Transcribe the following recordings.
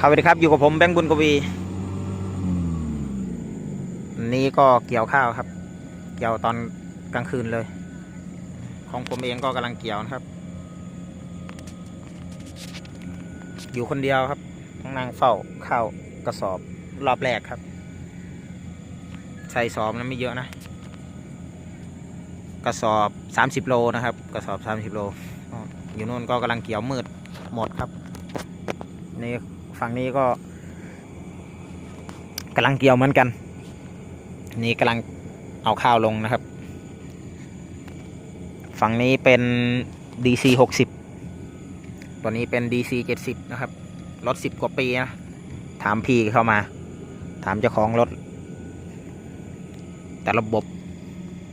ครับสวัสดีครับอยู่กับผมแบงค์บุญกวีนี่ก็เกี่ยวข้าวครับ เกี่ยวตอนกลางคืนเลย ของผมเองก็กำลังเกี่ยวนะครับ อยู่คนเดียวครับต้องนั่งเฝ้าข้าวกระสอบรอบแรกครับ ใส่สอบนั้นไม่เยอะนะ กระสอบสามสิบโลนะครับ กระสอบสามสิบโลอ๋ออยู่นู่นก็กำลังเกี่ยวมืดหมดครับนี่ ฝั่งนี้ก็กำลังเกี่ยวเหมือนกัน นี่กำลังเอาข้าวลงนะครับ ฝั่งนี้เป็น DC หกสิบตัวนี้เป็น DC เจ็ดสิบนะครับ รถสิบกว่าปีนะ ถามพี่เข้ามา ถามเจ้าของรถ แต่ระบบ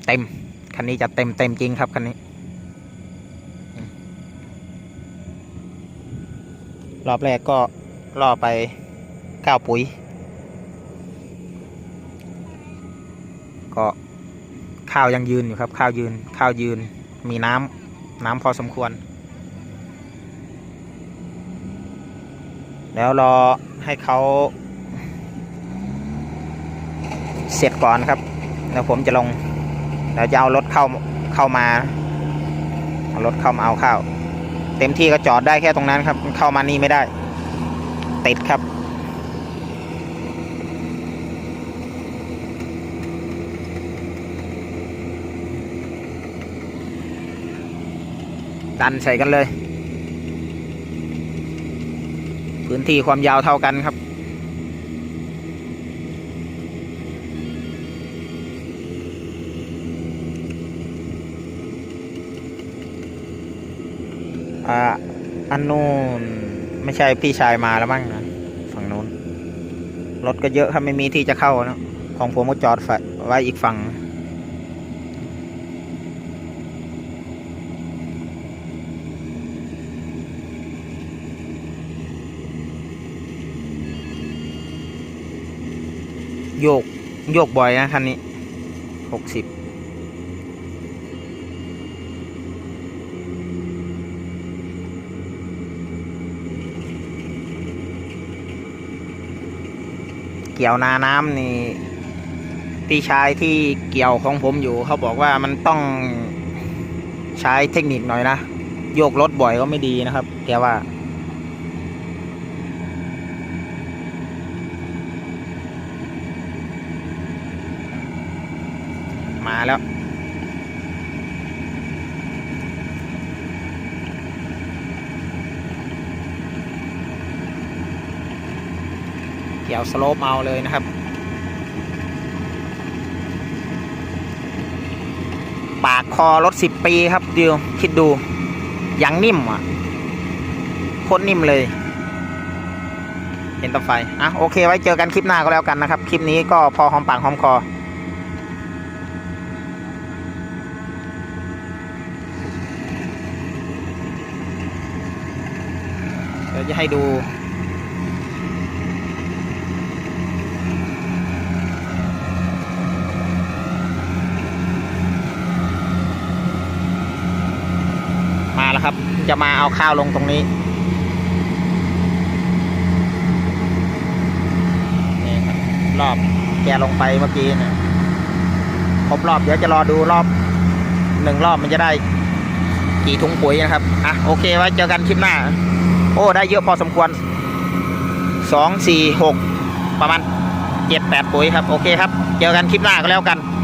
เต็ม คันนี้จะเต็มเต็มจริงครับ คันนี้ รอบแรกก็ ล่อไปก้าวปุ๋ย ก็ข้าวยังยืนอยู่ครับ ข้าวยืน ข้าวยืน มีน้ำน้ำพอสมควร แล้วรอให้เขาเสร็จก่อนครับ แล้วผมจะลง แล้วจะเอารถเข้าเข้ามาเอารถเข้ามาเอาข้าว เต็มที่ก็จอดได้แค่ตรงนั้นครับ เข้ามานี่ไม่ได้ ติดครับดันใส่กันเลย พื้นที่ความยาวเท่ากันครับ อ่าอันนู้น ไม่ใช่พี่ชายมาแล้วมั้งนะฝั่งนู้น รถก็เยอะครับไม่มีที่จะเข้านะของผมก็จอดไว้อีกฝั่งโยก โยกบ่อยนะคันนี้หกสิบ เกี่ยวนาน้ำนี่พี่ชายที่เกี่ยวของผมอยู่ เขาบอกว่ามันต้องใช้เทคนิคหน่อยนะโยกรถบ่อยก็ไม่ดีนะครับ แกว่า มาแล้ว เกี่ยวสโลปเอาเลยนะครับ ปากคอรถสิบปีครับดิวคิดดูยังนิ่มอะโคตรนิ่มเลย เห็นต่อไฟอะโอเคไว้เจอกันคลิปหน้าก็แล้วกันนะครับ คลิปนี้ก็พอหอมปากหอมคอเดี๋ยวจะให้ดู มาแล้วครับ จะมาเอาข้าวลงตรงนี้นี่ครับรอบแกลงไปเมื่อกี้นะครบรอบเดี๋ยวจะรอดูรอบหนึ่งรอบมันจะได้กี่ถุงปุ๋ยนะครับอะโอเคไว้เจอกันคลิปหน้า โอ้ได้เยอะพอสมควรสองสี่หกประมาณเจ็ดแปดปุ๋ยครับ โอเคครับ เจอกันคลิปหน้าก็แล้วกัน